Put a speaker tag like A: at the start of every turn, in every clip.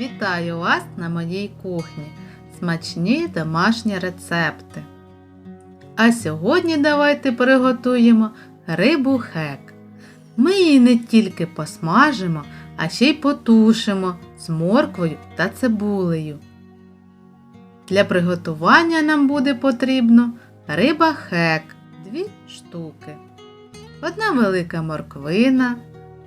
A: Вітаю вас на моїй кухні. Смачні домашні рецепти. А сьогодні давайте приготуємо рибу хек. Ми її не тільки посмажимо, а ще й потушимо з морквою та цибулею. Для приготування нам буде потрібно риба хек 2 штуки, одна велика морквина,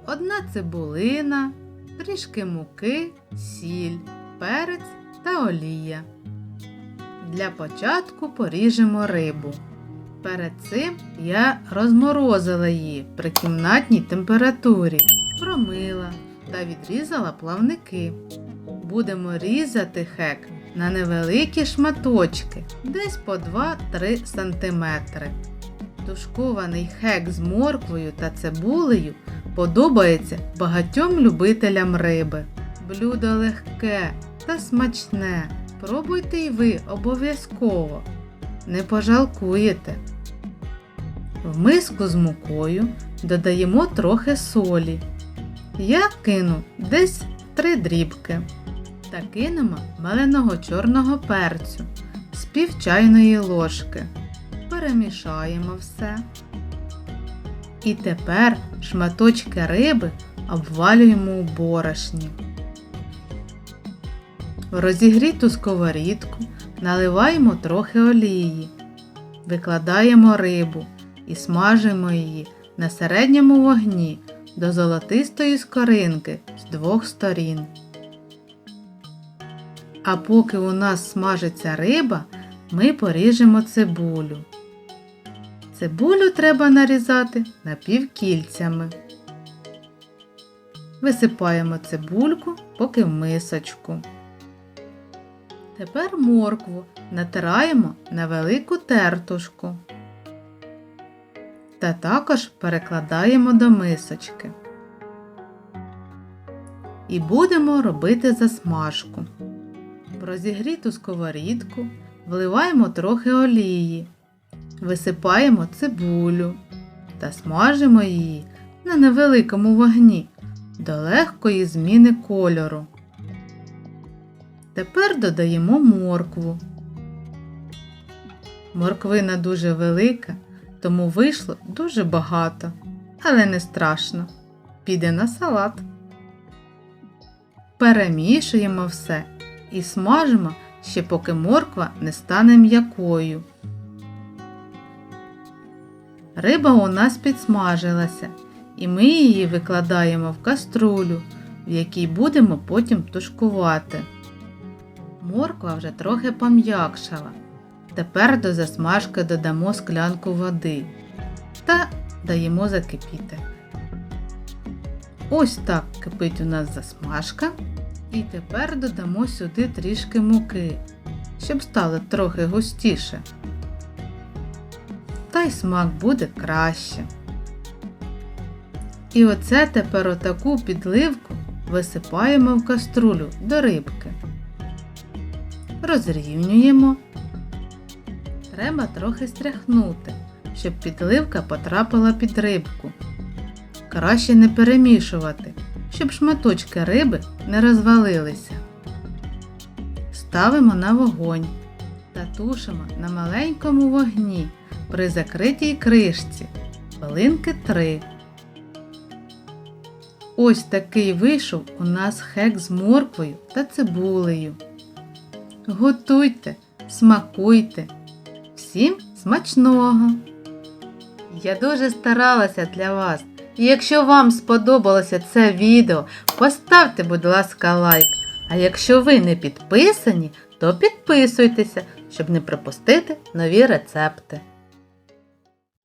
A: одна цибулина, трішки муки, сіль, перець та олія. Для початку поріжемо рибу. Перед цим я розморозила її при кімнатній температурі, промила та відрізала плавники. Будемо різати хек на невеликі шматочки, десь по 2-3 см. Тушкований хек з морквою та цибулею подобається багатьом любителям риби. Блюдо легке та смачне. Пробуйте й ви обов'язково. Не пожалкуєте. В миску з мукою додаємо трохи солі. Я кину десь 3 дрібки. Та кинемо меленого чорного перцю з пів чайної ложки. Перемішаємо все. І тепер шматочки риби обвалюємо у борошні. В розігріту сковорідку наливаємо трохи олії, викладаємо рибу і смажимо її на середньому вогні до золотистої скоринки з двох сторін. А поки у нас смажиться риба, ми поріжемо цибулю. Цибулю треба нарізати напівкільцями. Висипаємо цибульку поки в мисочку. Тепер моркву натираємо на велику тертушку. Та також перекладаємо до мисочки. І будемо робити засмажку. В розігріту сковорідку вливаємо трохи олії, висипаємо цибулю та смажимо її на невеликому вогні до легкої зміни кольору. Тепер додаємо моркву. Морквина дуже велика, тому вийшло дуже багато, але не страшно. Піде на салат. Перемішуємо все і смажимо ще поки морква не стане м'якою. Риба у нас підсмажилася, і ми її викладаємо в каструлю, в якій будемо потім тушкувати. Морква вже трохи пом'якшала. Тепер до засмажки додамо склянку води та даємо закипіти. Ось так кипить у нас засмажка. І тепер додамо сюди трішки муки, щоб стало трохи густіше. Та й смак буде краще. І оце тепер отаку підливку висипаємо в каструлю до рибки. Розрівнюємо. Треба трохи стряхнути, щоб підливка потрапила під рибку. Краще не перемішувати, щоб шматочки риби не розвалилися. Ставимо на вогонь та тушимо на маленькому вогні при закритій кришці хвилинки 3. Ось такий вийшов у нас хек з морквою та цибулею. Готуйте, смакуйте. Всім смачного! Я дуже старалася для вас. І якщо вам сподобалося це відео, поставте, будь ласка, лайк. А якщо ви не підписані, то підписуйтеся, щоб не пропустити нові рецепти.